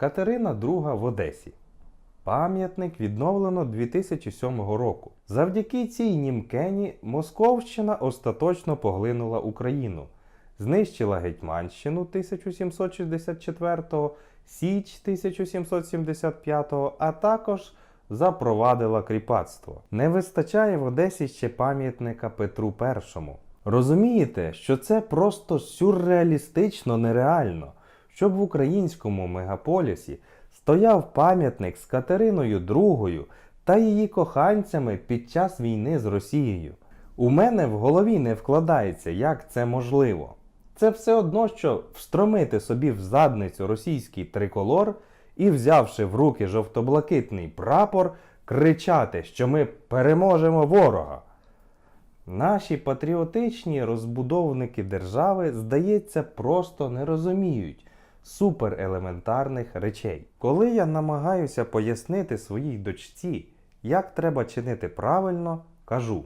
Катерина II в Одесі. Пам'ятник відновлено 2007 року. Завдяки цій німкені Московщина остаточно поглинула Україну, знищила Гетьманщину 1764, Січ 1775, а також запровадила кріпацтво. Не вистачає в Одесі ще пам'ятника Петру І. Розумієте, що це просто сюрреалістично нереально, щоб в українському мегаполісі стояв пам'ятник з Катериною II та її коханцями під час війни з Росією. У мене в голові не вкладається, як це можливо. Це все одно, що встромити собі в задницю російський триколор і, взявши в руки жовто-блакитний прапор, кричати, що ми переможемо ворога. Наші патріотичні розбудовники держави, здається, просто не розуміють суперелементарних речей. Коли я намагаюся пояснити своїй дочці, як треба чинити правильно, кажу: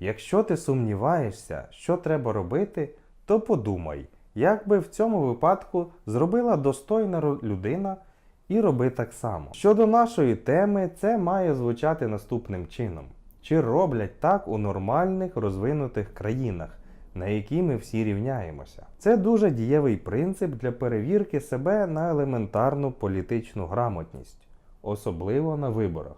якщо ти сумніваєшся, що треба робити, то подумай, як би в цьому випадку зробила достойна людина і роби так само. Щодо нашої теми, це має звучати наступним чином: чи роблять так у нормальних розвинутих країнах, на які ми всі рівняємося? Це дуже дієвий принцип для перевірки себе на елементарну політичну грамотність, особливо на виборах.